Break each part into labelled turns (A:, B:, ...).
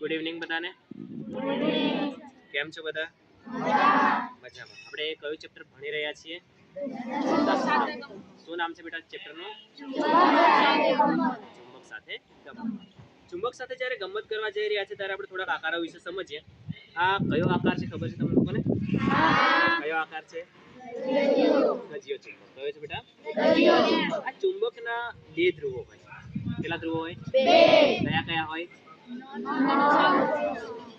A: Good evening બધાને. કેમ છો બધા? મજામાં. આપણે કયું ચેપ્ટર ભણી રહ્યા છીએ? શું નામ છે બેટા ચેપ્ટરનું ચુંબક સાથે ચુંબક સાથે જ્યારે ગમત કરવા જઈ રહ્યા છે ત્યારે આપણે થોડાક આકારો વિશે સમજીએ. આ કયો આકાર છે ખબર છે તમને લોકોને? કયો આકાર છે? ગજિયો ચુંબક. કયો છે બેટા? આ ચુંબકના બે ધ્રુવો હોય. કેટલા ધ્રુવો હોય? કયા કયા હોય?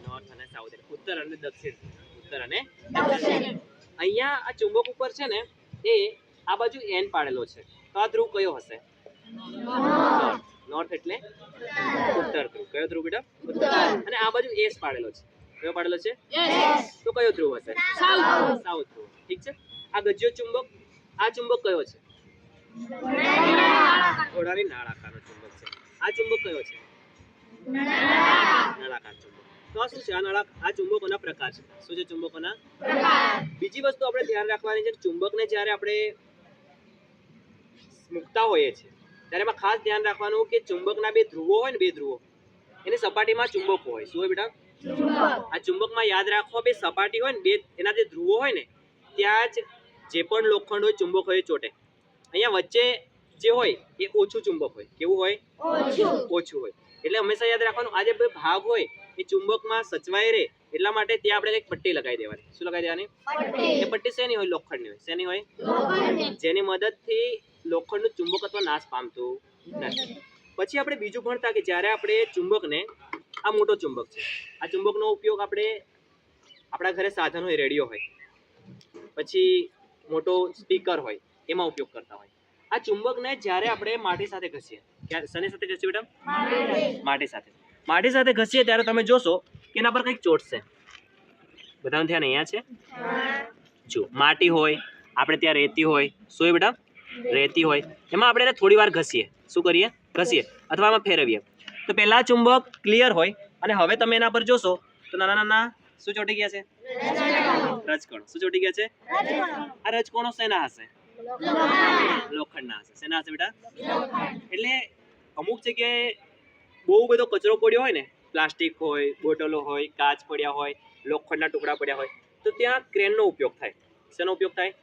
A: નોર્થ અને સાઉથ એટલે ઉત્તર અને દક્ષિણ. ઉત્તર અને દક્ષિણ. અહીંયા આ ચુંબક ઉપર છે ને એ આ બાજુ એન પાડેલો છે. તો આ ધ્રુવ કયો હશે? નોર્થ એટલે ઉત્તર ધ્રુવ. કયો ધ્રુવ બેટા? ઉત્તર. અને આ બાજુ એસ પાડેલો છે. કયો પાડેલો છે? તો કયો ધ્રુવ હશે? સાઉથ ધ્રુવ. ઠીક છે? આ ગજ્યો ચુંબક આ ચુંબક કયો છે? ઘોડાની નાળાકારનો ચુંબક છે. આ ચુંબક કયો છે? નળાકાર ચુંબક તો આ શું છે? આ આ ચુંબકોના પ્રકાર છે. શું છે ચુંબકોના? બીજી વસ્તુ આપણે ધ્યાન રાખવાની છે ચુંબકને જ્યારે આપણે મૂકતા હોઈએ છીએ ત્યારે એમાં ખાસ ધ્યાન રાખવાનું કે ચુંબકના બે ધ્રુવો હોય ને બે ધ્રુવો એની સપાટીમાં ચુંબક હોય. શું હોય બેટા? આ ચુંબકમાં યાદ રાખો બે સપાટી હોય ને બે એના જે ધ્રુવો હોય ને ત્યાં જ જે પણ લોખંડ હોય ચુંબક હોય ચોટે. અહીંયા વચ્ચે જે હોય એ ઓછું ચુંબક હોય. કેવું હોય? ઓછું. હોય. એટલે હંમેશા યાદ રાખવાનું આ જે ભાગ હોય એ ચુંબકમાં સચવાય રહે એટલા માટે ત્યાં આપણે એક પટ્ટી લગાવી દેવાની. શું લગાવી દેવાની? એ પટ્ટી શેની હોય? લોખંડની હોય. શેની હોય? જેની મદદથી લોખંડનું ચુંબકત્વ નાશ પામતું નથી. પછી આપણે બીજું ભણતા કે જ્યારે આપણે ચુંબકને આ મોટો ચુંબક છે. આ ચુંબકનો ઉપયોગ આપણે આપણા ઘરે સાધન હોય રેડિયો હોય પછી મોટો સ્પીકર હોય એમાં ઉપયોગ કરતા હોય. આ ચુંબકને જ્યારે આપણે માટી સાથે ઘસીએ શેની સાથે ઘસીએ બેટા? માટી સાથે. માટી સાથે ઘસીએ ત્યારે તમે જોશો કે એના પર કંઈક ચોટશે બધાનું ધ્યાન અહીંયા છે? જો માટી હોય આપણે ત્યાં રેતી હોય શું હોય બેટા? રેતી હોય. એમાં આપણે એને થોડી વાર ઘસીએ. શું કરીએ? ઘસીએ. અથવા આમાં ફેરવીએ. તો પહેલા ચુંબક ક્લિયર હોય અને હવે તમે એના પર જોશો તો નાના નાના શું ચોટી ગયા છે? રજકણો. શું ચોટી ગયા છે? આ રજકણો શેના હશે? લોખંડના હશે. શેના હશે બેટા? એટલે અમુક જગ્યાએ બહુ બધો કચરો પડ્યો હોય ને પ્લાસ્ટિક હોય બોટલો હોય કાચ પડ્યા હોય લોખંડના ટુકડા પડ્યા હોય તો ત્યાં ક્રેનનો ઉપયોગ થાય. શેનો ઉપયોગ થાય?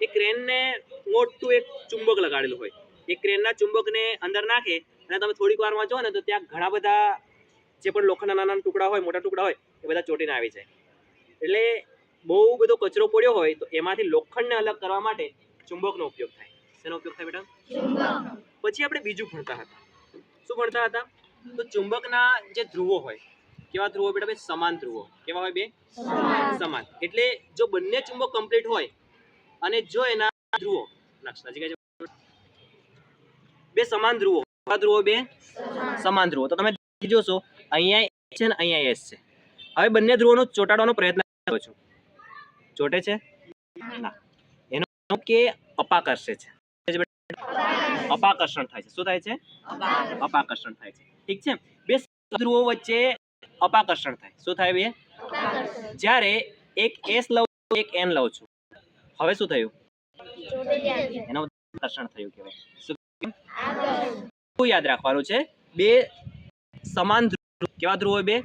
A: એ ક્રેનને મોટું એક ચુંબક લગાડેલું હોય. એ ક્રેનના ચુંબકને અંદર નાખે અને તમે થોડીક વારમાં જો ને તો ત્યાં ઘણા બધા જે પણ લોખંડના નાના ટુકડા હોય મોટા ટુકડા હોય એ બધા ચોટીને આવી જાય. એટલે બહુ બધો કચરો પડ્યો હોય તો એમાંથી લોખંડને અલગ કરવા માટે ચુંબકનો ઉપયોગ થાય. શેનો ઉપયોગ થાય બેટા? પછી આપણે બીજું ભણતા હતા. શું ભણતા હતા? તો ચુંબકના જે ધ્રુવો હોય, કેવા ધ્રુવો બેટા ભાઈ? સમાન ધ્રુવો. કેવા હોય બે? સમાન. એટલે જો બંને ચુંબક કમ્પ્લીટ હોય, અને જો એના ધ્રુવો બે સમાન ધ્રુવો. ધ્રુવો બે? સમાન ધ્રુવો. તો તમે જોશો, અહીંયા છે ને અહીંયા એસ છે. હવે બંને ધ્રુવોનો ચોટાડવાનો પ્રયત્ન કરો છો. ચોટે છે? ના. એનો કે અપાકર્ષે છે. અપાકર્ષણ થાય છે. શું થાય છે? અપાકર્ષણ. થાય છે. ઠીક છે? બે ધ્રુવો વચ્ચે અપાકર્ષણ થાય. શું થાય બે? જ્યારે એક એસ લઉં એક એન લઉં છું. હવે શું થયું? એનું આકર્ષણ થયું કહેવાય. શું યાદ રાખવાનું છે. બે સમાન ધ્રુવ. કેવા ધ્રુવો હોય બે?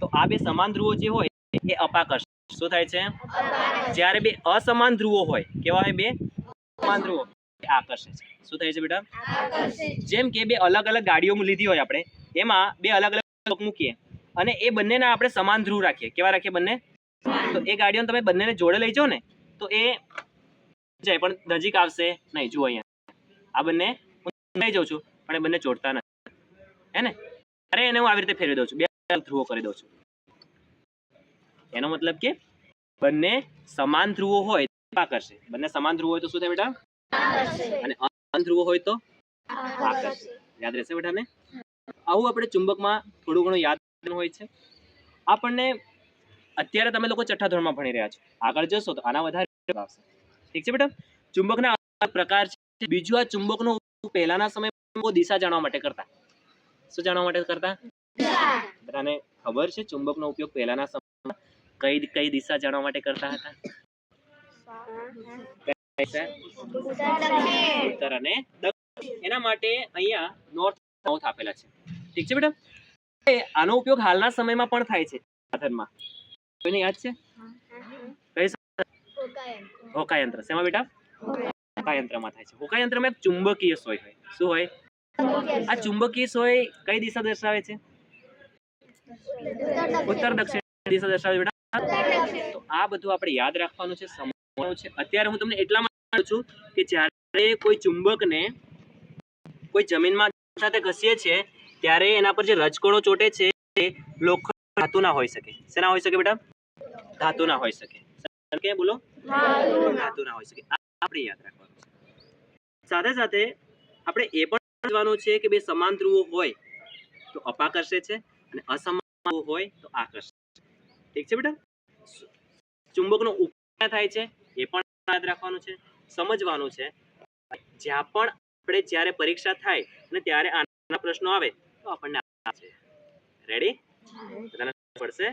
A: તો આ બે સમાન ધ્રુવો જે હોય એ અપાકર્ષણ. શું થાય છે? જ્યારે બે અસમાન ધ્રુવો હોય કેવા હોય બે? સમાન ધ્રુવો. આકર્ષે છે. શું થાય છે બેટા? જેમ કે બે અલગ અલગ ગાડીઓ લીધી હોય આપણે એમાં બે અલગ અલગ મૂકીએ અને એ બંનેને આપણે સમાન ધ્રુવ રાખીએ. કેવા રાખીએ બંને? તો એ ગાડીઓને તમે બંનેને જોડે લઈ જાઓ ને તો એ જાય પણ નજીક આવશે નહીં. જુઓ અહીંયા. આ બંને હું લઈ જાઉં છું પણ એ બંને જોડતા નથી. હે ને? અરે એને હું આવી રીતે ફેરવી દઉં છું. બે ધ્રુવો કરી દઉં છું. એનો મતલબ કે બંને સમાન ધ્રુવો હોય તો આકર્ષે. બંને સમાન ધ્રુવો હોય તો શું થાય બેટા? અને અસમાન હોય તો? આકર્ષે યાદ રહેશે બધાને? આવું આપણે ચુંબકમાં થોડું ઘણું યાદ હોય છે. આપણને અત્યારે તમે લોકો છઠ્ઠા ધોરણમાં ભણી રહ્યા છો. આગળ જશો તો આના વધારે આવશે. ઠીક છે બેટા? ચુંબકના પ્રકાર છે. બીજું આ ચુંબકનો પહેલાના સમયમાં બહુ દિશા જાણવા માટે કરતા. શું જાણવા માટે કરતા? બધાને ખબર છે ચુંબકનો ઉપયોગ પહેલાના સમયમાં કઈ કઈ દિશા જાણવા માટે કરતા હતા? ઉત્તર અને એના માટે અહીંયા નોર્થ સાઉથ આપેલા છે. ઠીક છે બેટા? આનો ઉપયોગ હાલના સમયમાં પણ થાય છે. સાધનમાં કોઈને યાદ છે? હોકાયંત્ર. શેમાં બેટા? હોકાયંત્રમાં થાય છે. હોકાયંત્રમાં એક ચુંબકીય સોય હોય. શું હોય? આ ચુંબકીય સોય કઈ દિશા દર્શાવે છે? ઉત્તર દક્ષિણ દિશા દર્શાવે બેટા. તો આ બધું આપણે યાદ રાખવાનું છે, સમજવાનું છે. અત્યારે હું તમને એટલા છું કે જ્યારે કોઈ ચુંબકને કોઈ જમીનમાં સાથે ઘસીએ છીએ ત્યારે એના પર જે રજકણો ચોટે છે તે લોખંડ ધાતુના હોઈ શકે. શેના હોઈ શકે બેટા? ધાતુના હોઈ શકે. કે બોલો? ધાતુના હોઈ શકે. આપણે યાદ રાખવાનું છે. સાથે સાથે આપણે એ પણ સમજવાનું છે કે બે સમાન ધ્રુવો હોય તો અપાકર્ષે છે અને અસમાન હોય તો આકર્ષે છે. ઠીક છે બેટા? ચુંબકનો ઉપયોગ થાય છે? એ પણ યાદ રાખવાનું છે. સમજવાનું છે. જ્યાં પણ આપણે જ્યારે પરીક્ષા થાય અને ત્યારે આના પ્રશ્નો આવે તો આપણને રેડી બધાને પડશે?